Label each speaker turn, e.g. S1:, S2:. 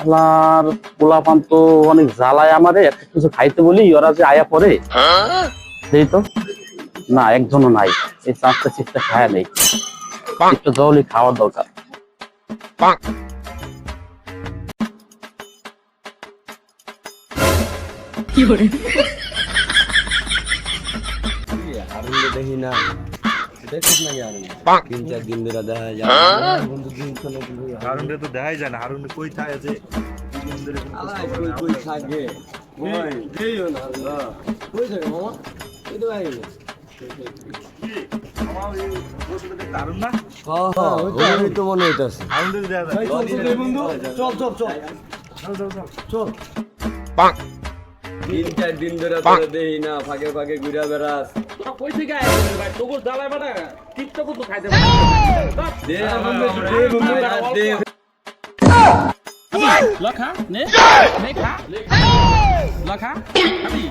S1: আলার পোলাপান তো অনেক জ্বালায় আমারে একটা কিছু খাইতে বলি ওরা যে আয়া পরে সেই তো। না একজনও নাই। এই চারটা চিপটা খায়া নেই একটু জলই খাওয়ার দরকার।
S2: হারুন দেখি না। তিন চার দিন ধরে দেখা যায়। বন্ধু দিন চলে
S3: হারুনরে তো দেখাই যায় না। হারুন কই থাকে যে
S2: কই কই থাকে? কই? থাকে মামা? এই তো ভাই। হ্যাঁ হ্যাঁ তো মনে হইতাছে।
S3: হারুনরে দেখা
S2: চল চল চল চল। তিন চার দিন ধরে ধরে দেই না ফাঁকে ফাঁকে ঘুরে বেড়াস।
S4: কই থেকে আইছিস ভাই? তোর জ্বালায় বাটা টিকটক তো খাইতে
S2: দে আমার দে বন্ধু দে
S4: লখা নে। নে খা লখা খাবি।